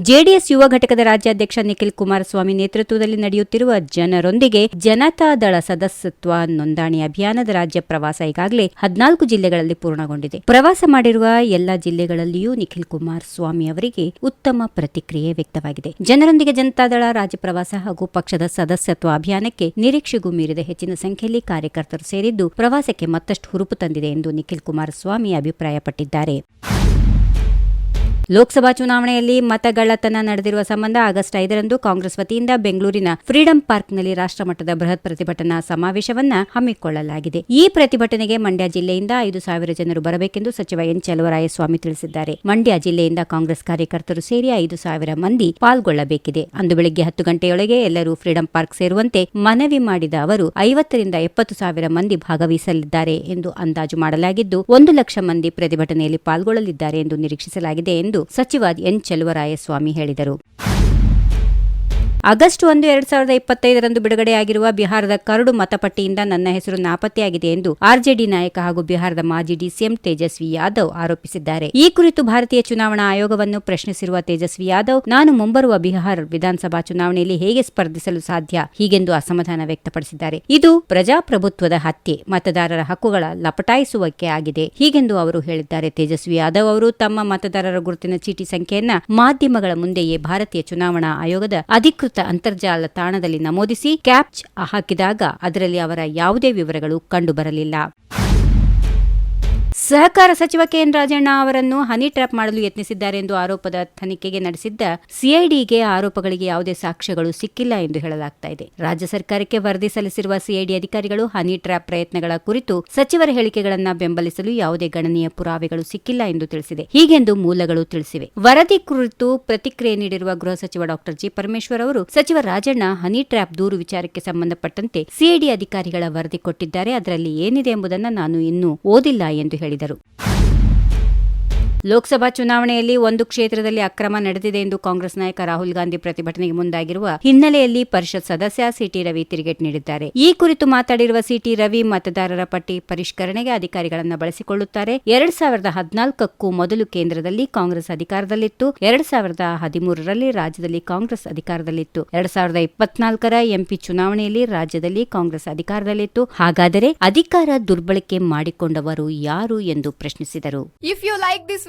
JDS ಯುವ ಘಟಕದ ರಾಜ್ಯಾಧ್ಯಕ್ಷ ನಿಖಿಲ್ ಕುಮಾರಸ್ವಾಮಿ ನೇತೃತ್ವದಲ್ಲಿ ನಡೆಯುತ್ತಿರುವ ಜನರೊಂದಿಗೆ ಜನತಾದಳ ಸದಸ್ಯತ್ವ ನೋಂದಣಿ ಅಭಿಯಾನದ ರಾಜ್ಯ ಪ್ರವಾಸ ಈಗಾಗಲೇ ಹದಿನಾಲ್ಕು ಜಿಲ್ಲೆಗಳಲ್ಲಿ ಪೂರ್ಣಗೊಂಡಿದೆ. ಪ್ರವಾಸ ಮಾಡಿರುವ ಎಲ್ಲಾ ಜಿಲ್ಲೆಗಳಲ್ಲಿಯೂ ನಿಖಿಲ್ ಕುಮಾರಸ್ವಾಮಿ ಅವರಿಗೆ ಉತ್ತಮ ಪ್ರತಿಕ್ರಿಯೆ ವ್ಯಕ್ತವಾಗಿದೆ. ಜನರೊಂದಿಗೆ ಜನತಾದಳ ರಾಜ್ಯ ಪ್ರವಾಸ ಹಾಗೂ ಪಕ್ಷದ ಸದಸ್ಯತ್ವ ಅಭಿಯಾನಕ್ಕೆ ನಿರೀಕ್ಷೆಗೂ ಮೀರಿದ ಹೆಚ್ಚಿನ ಸಂಖ್ಯೆಯಲ್ಲಿ ಕಾರ್ಯಕರ್ತರು ಸೇರಿದ್ದು ಪ್ರವಾಸಕ್ಕೆ ಮತ್ತಷ್ಟು ಹುರುಪು ತಂದಿದೆ ಎಂದು ನಿಖಿಲ್ ಕುಮಾರಸ್ವಾಮಿ ಅಭಿಪ್ರಾಯಪಟ್ಟಿದ್ದಾರೆ. ಲೋಕಸಭಾ ಚುನಾವಣೆಯಲ್ಲಿ ಮತಗಳ್ಳತನ ನಡೆದಿರುವ ಸಂಬಂಧ ಆಗಸ್ಟ್ ಐದರಂದು ಕಾಂಗ್ರೆಸ್ ವತಿಯಿಂದ ಬೆಂಗಳೂರಿನ ಫ್ರೀಡಂ ಪಾರ್ಕ್ನಲ್ಲಿ ರಾಷ್ಟ್ರಮಟ್ಟದ ಬೃಹತ್ ಪ್ರತಿಭಟನಾ ಸಮಾವೇಶವನ್ನ ಹಮ್ಮಿಕೊಳ್ಳಲಾಗಿದೆ. ಈ ಪ್ರತಿಭಟನೆಗೆ ಮಂಡ್ಯ ಜಿಲ್ಲೆಯಿಂದ ಐದು ಸಾವಿರ ಜನರು ಬರಬೇಕೆಂದು ಸಚಿವ ಎನ್ ಚಲುವರಾಯಸ್ವಾಮಿ ತಿಳಿಸಿದ್ದಾರೆ. ಮಂಡ್ಯ ಜಿಲ್ಲೆಯಿಂದ ಕಾಂಗ್ರೆಸ್ ಕಾರ್ಯಕರ್ತರು ಸೇರಿ ಐದು ಸಾವಿರ ಮಂದಿ ಪಾಲ್ಗೊಳ್ಳಬೇಕಿದೆ. ಅಂದು ಬೆಳಗ್ಗೆ ಹತ್ತು ಗಂಟೆಯೊಳಗೆ ಎಲ್ಲರೂ ಫ್ರೀಡಂ ಪಾರ್ಕ್ ಸೇರುವಂತೆ ಮನವಿ ಮಾಡಿದ ಅವರು, ಐವತ್ತರಿಂದ ಎಪ್ಪತ್ತು ಸಾವಿರ ಮಂದಿ ಭಾಗವಹಿಸಲಿದ್ದಾರೆ ಎಂದು ಅಂದಾಜು ಮಾಡಲಾಗಿದ್ದು, ಒಂದು ಲಕ್ಷ ಮಂದಿ ಪ್ರತಿಭಟನೆಯಲ್ಲಿ ಪಾಲ್ಗೊಳ್ಳಲಿದ್ದಾರೆ ಎಂದು ನಿರೀಕ್ಷಿಸಲಾಗಿದೆ ಎಂದು ಸಚಿವ ಎನ್ ಚೆಲುವರಾಯಸ್ವಾಮಿ ಹೇಳಿದರು. ಆಗಸ್ಟ್ ಒಂದು, ಎರಡ್ ಸಾವಿರದ ಇಪ್ಪತ್ತೈದರಂದು ಬಿಡುಗಡೆಯಾಗಿರುವ ಬಿಹಾರದ ಕರಡು ಮತಪಟ್ಟಿಯಿಂದ ನನ್ನ ಹೆಸರು ನಾಪತ್ತೆಯಾಗಿದೆ ಎಂದು ಆರ್ಜೆಡಿ ನಾಯಕ ಹಾಗೂ ಬಿಹಾರದ ಮಾಜಿ ಡಿಸಿಎಂ ತೇಜಸ್ವಿ ಯಾದವ್ ಆರೋಪಿಸಿದ್ದಾರೆ. ಈ ಕುರಿತು ಭಾರತೀಯ ಚುನಾವಣಾ ಆಯೋಗವನ್ನು ಪ್ರಶ್ನಿಸಿರುವ ತೇಜಸ್ವಿ ಯಾದವ್, ನಾನು ಮುಂಬರುವ ಬಿಹಾರ್ ವಿಧಾನಸಭಾ ಚುನಾವಣೆಯಲ್ಲಿ ಹೇಗೆ ಸ್ಪರ್ಧಿಸಲು ಸಾಧ್ಯ? ಹೀಗೆಂದು ಅಸಮಾಧಾನ ವ್ಯಕ್ತಪಡಿಸಿದ್ದಾರೆ. ಇದು ಪ್ರಜಾಪ್ರಭುತ್ವದ ಹತ್ಯೆ, ಮತದಾರರ ಹಕ್ಕುಗಳ ಲಪಟಾಯಿಸುವಿಕೆ ಆಗಿದೆ, ಹೀಗೆಂದು ಅವರು ಹೇಳಿದ್ದಾರೆ. ತೇಜಸ್ವಿ ಯಾದವ್ ಅವರು ತಮ್ಮ ಮತದಾರರ ಗುರುತಿನ ಚೀಟಿ ಸಂಖ್ಯೆಯನ್ನ ಮಾಧ್ಯಮಗಳ ಮುಂದೆಯೇ ಭಾರತೀಯ ಚುನಾವಣಾ ಆಯೋಗದ ಅಧಿಕೃತ ಅಂತರ್ಜಾಲ ತಾಣದಲ್ಲಿ ನಮೂದಿಸಿ ಕ್ಯಾಪ್ಚ್ ಹಾಕಿದಾಗ ಅದರಲ್ಲಿ ಅವರ ಯಾವುದೇ ವಿವರಗಳು ಕಂಡುಬರಲಿಲ್ಲ. ಸಹಕಾರ ಸಚಿವ ಕೆಎನ್ ರಾಜಣ್ಣ ಅವರನ್ನು ಹನಿ ಟ್ರ್ಯಾಪ್ ಮಾಡಲು ಯತ್ನಿಸಿದ್ದಾರೆ ಎಂದು ಆರೋಪದ ತನಿಖೆಗೆ ನಡೆಸಿದ್ದ ಸಿಐಡಿಗೆ ಆರೋಪಗಳಿಗೆ ಯಾವುದೇ ಸಾಕ್ಷ್ಯಗಳು ಸಿಕ್ಕಿಲ್ಲ ಎಂದು ಹೇಳಲಾಗ್ತಾ ಇದೆ. ರಾಜ್ಯ ಸರ್ಕಾರಕ್ಕೆ ವರದಿ ಸಲ್ಲಿಸಿರುವ ಸಿಐಡಿ ಅಧಿಕಾರಿಗಳು ಹನಿ ಟ್ರ್ಯಾಪ್ ಪ್ರಯತ್ನಗಳ ಕುರಿತು ಸಚಿವರ ಹೇಳಿಕೆಗಳನ್ನ ಬೆಂಬಲಿಸಲು ಯಾವುದೇ ಗಣನೀಯ ಪುರಾವೆಗಳು ಸಿಕ್ಕಿಲ್ಲ ಎಂದು ತಿಳಿಸಿದೆ. ಹೀಗೆಂದು ಮೂಲಗಳು ತಿಳಿಸಿವೆ. ವರದಿ ಕುರಿತು ಪ್ರತಿಕ್ರಿಯೆ ನೀಡಿರುವ ಗೃಹ ಸಚಿವ ಡಾಕ್ಟರ್ ಜಿ. ಪರಮೇಶ್ವರ್ ಅವರು, ಸಚಿವ ರಾಜಣ್ಣ ಹನಿ ಟ್ರ್ಯಾಪ್ ದೂರು ವಿಚಾರಕ್ಕೆ ಸಂಬಂಧಪಟ್ಟಂತೆ ಸಿಐಡಿ ಅಧಿಕಾರಿಗಳ ವರದಿ ಕೊಟ್ಟಿದ್ದಾರೆ. ಅದರಲ್ಲಿ ಏನಿದೆ ಎಂಬುದನ್ನು ನಾನು ಇನ್ನೂ ಓದಿಲ್ಲ ಎಂದು ಹೇಳಿದರು ಲೋಕಸಭಾ ಚುನಾವಣೆಯಲ್ಲಿ ಒಂದು ಕ್ಷೇತ್ರದಲ್ಲಿ ಅಕ್ರಮ ನಡೆದಿದೆ ಎಂದು ಕಾಂಗ್ರೆಸ್ ನಾಯಕ ರಾಹುಲ್ ಗಾಂಧಿ ಪ್ರತಿಭಟನೆಗೆ ಮುಂದಾಗಿರುವ ಹಿನ್ನೆಲೆಯಲ್ಲಿ ಪರಿಷತ್ ಸದಸ್ಯ ಸಿಟಿ ರವಿ ತಿರುಗೇಟ್ ನೀಡಿದ್ದಾರೆ. ಈ ಕುರಿತು ಮಾತಾಡಿರುವ ಸಿಟಿ ರವಿ ಮತದಾರರ ಪಟ್ಟಿ ಪರಿಷ್ಕರಣೆಗೆ ಅಧಿಕಾರಿಗಳನ್ನು ಬಳಸಿಕೊಳ್ಳುತ್ತಾರೆ. ಎರಡ್ ಸಾವಿರದ ಹದಿನಾಲ್ಕಕ್ಕೂ ಮೊದಲು ಕೇಂದ್ರದಲ್ಲಿ ಕಾಂಗ್ರೆಸ್ ಅಧಿಕಾರದಲ್ಲಿತ್ತು. ಎರಡ್ ಸಾವಿರದ ಹದಿಮೂರರಲ್ಲಿ ರಾಜ್ಯದಲ್ಲಿ ಕಾಂಗ್ರೆಸ್ ಅಧಿಕಾರದಲ್ಲಿತ್ತು. ಎರಡ್ ಸಾವಿರದ ಇಪ್ಪತ್ನಾಲ್ಕರ ಎಂಪಿ ಚುನಾವಣೆಯಲ್ಲಿ ರಾಜ್ಯದಲ್ಲಿ ಕಾಂಗ್ರೆಸ್ ಅಧಿಕಾರದಲ್ಲಿತ್ತು. ಹಾಗಾದರೆ ಅಧಿಕಾರ ದುರ್ಬಳಕೆ ಮಾಡಿಕೊಂಡವರು ಯಾರು ಎಂದು ಪ್ರಶ್ನಿಸಿದರು. If you like this